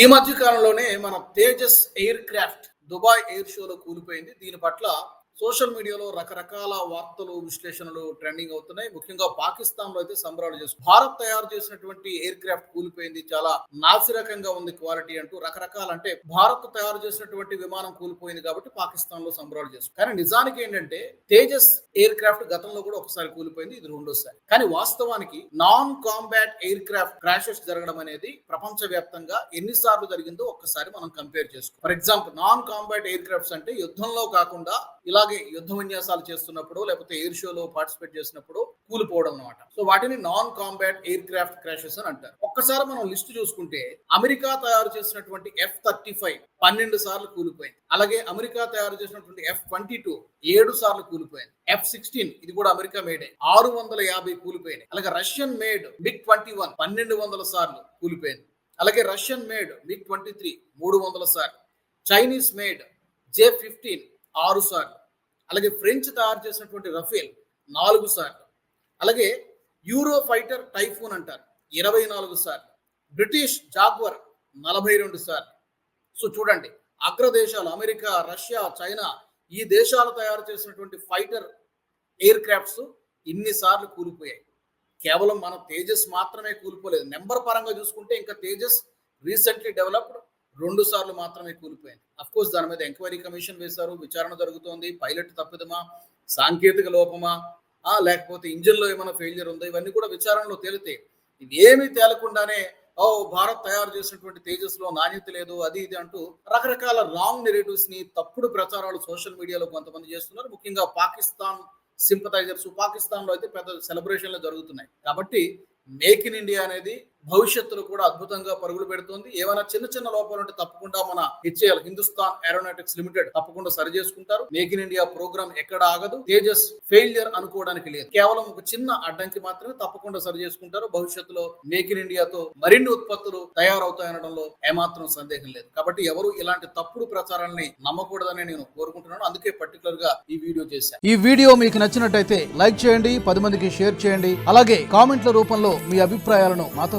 ఈ మధ్య కాలంలోనే మన Tejas aircraft Dubai air షోలో కూలిపోయింది. దీని పట్ల సోషల్ మీడియాలో రకరకాల వార్తలు విశ్లేషణలు ట్రెండింగ్ అవుతున్నాయి. ముఖ్యంగా పాకిస్తాన్లో అయితే సంబరాలు చేస్తుంది భారత్ తయారు చేసినటువంటి ఎయిర్ క్రాఫ్ట్ కూలిపోయింది. చాలా నాసిరకంగా ఉంది క్వాలిటీ అంటూ రకరకాల అంటే భారత్ తయారు చేసినటువంటి విమానం కూలిపోయింది కాబట్టి పాకిస్తాన్లో సంబరాలు చేస్తుంది కానీ నిజానికి ఏంటంటే తేజస్ ఎయిర్ క్రాఫ్ట్ గతంలో కూడా ఒకసారి కూలిపోయింది. ఇది రెండోసారి. కానీ వాస్తవానికి non combat aircraft crashes జరగడం అనేది ప్రపంచ వ్యాప్తంగా ఎన్నిసార్లు జరిగిందో ఒక్కసారి మనం కంపేర్ చేసుకో. For example non combat aircrafts అంటే యుద్ధంలో కాకుండా ఇలాగే యుద్ధ విన్యాసాలు చేస్తున్నప్పుడు లేకపోతే ఎయిర్ షోలో పార్టిసిపేట్ చేసినప్పుడు కూలిపోవడం అనమాట సో వాటిని non combat aircraft crashes అని అంటారు. ఒక్కసారి మనం లిస్ట్ చూసుకుంటే అమెరికా తయారు చేసినటువంటి ఎఫ్ థర్టీ ఫైవ్ పన్నెండు సార్లు కూలిపోయింది. అలాగే అమెరికా తయారు చేసినటువంటి ఎఫ్ ట్వంటీ టూ ఏడు సార్లు కూలిపోయింది. ఎఫ్ సిక్స్టీన్ ఇది కూడా అమెరికా మేడే ఆరు వందల యాభై కూలిపోయినాయి. అలాగే Russian made MiG twenty one పన్నెండు వందల సార్లు కూలిపోయింది. అలాగే Russian made MiG twenty three మూడు వందల సార్లు. చైనీస్ మేడ్ జే ఫిఫ్టీన్ ఆరు సార్లు. అలాగే ఫ్రెంచ్ తయారు చేసినటువంటి రఫేల్ నాలుగు సార్లు. అలాగే యూరో ఫైటర్ టైఫూన్ అంటారు ఇరవై నాలుగు సార్లు. బ్రిటిష్ జాగ్వర్ నలభై రెండు సార్లు. సో చూడండి అగ్రదేశాలు అమెరికా రష్యా చైనా ఈ దేశాలు తయారు చేసినటువంటి ఫైటర్ ఎయిర్ క్రాఫ్ట్స్ ఇన్నిసార్లు కూలిపోయాయి. కేవలం మన తేజస్ మాత్రమే కూలిపోలేదు. నెంబర్ పరంగా చూసుకుంటే ఇంకా తేజస్ రీసెంట్లీ డెవలప్డ్ రెండు సార్లు మాత్రమే కూలిపోయింది. అఫ్ కోర్స్ దాని మీద ఎంక్వైరీ కమిషన్ వేశారు విచారణ జరుగుతోంది పైలట్ తప్పిదమా సాంకేతిక లోపమా ఆ లేకపోతే ఇంజిన్లో ఏమైనా ఫెయిల్యూర్ ఉందా ఇవన్నీ కూడా విచారణలో తేలితే ఇవేమీ తేలకుండానే ఓ భారత్ తయారు చేసినటువంటి తేజస్లో నాణ్యత లేదు అది ఇది అంటూ రకరకాల రాంగ్ నెరేటివ్స్ని తప్పుడు ప్రచారాలు సోషల్ మీడియాలో కొంతమంది చేస్తున్నారు. ముఖ్యంగా పాకిస్తాన్ సింపథైజర్స్ పాకిస్తాన్లో అయితే పెద్ద సెలబ్రేషన్లు జరుగుతున్నాయి. కాబట్టి మేక్ ఇన్ ఇండియా అనేది భవిష్యత్తులో కూడా అద్భుతంగా పరుగులు పెడుతుంది. ఏమైనా చిన్న చిన్న లోపాలు ఉంటే తప్పకుండా మన హెచ్ఏఎల్ హిందుస్థాన్ ఏరోనాటిక్స్ లిమిటెడ్ తప్పకుండా సరి చేసుకుంటారు. మేక్ ఇన్ ఇండియా ప్రోగ్రామ్ ఎక్కడ ఆగదు. తేజస్ ఫెయిల్యర్ అనుకోవడానికి లేదు. కేవలం ఒక చిన్న అడ్డంకి మాత్రమే తప్పకుండా సరి చేసుకుంటారు. భవిష్యత్తులో మేక్ ఇన్ ఇండియాతో మరిన్ని ఉత్పత్తులు తయారవుతాయనడంలో ఏమాత్రం సందేహం లేదు. కాబట్టి ఎవరు ఇలాంటి తప్పుడు ప్రచారాన్ని నమ్మకూడదని నేను కోరుకుంటున్నాను. అందుకే పర్టికులర్గా ఈ వీడియో చేశాను. ఈ వీడియో మీకు నచ్చినట్టయితే లైక్ చేయండి పది మందికి షేర్ చేయండి. అలాగే కామెంట్ల రూపంలో మీ అభిప్రాయాలను మాతో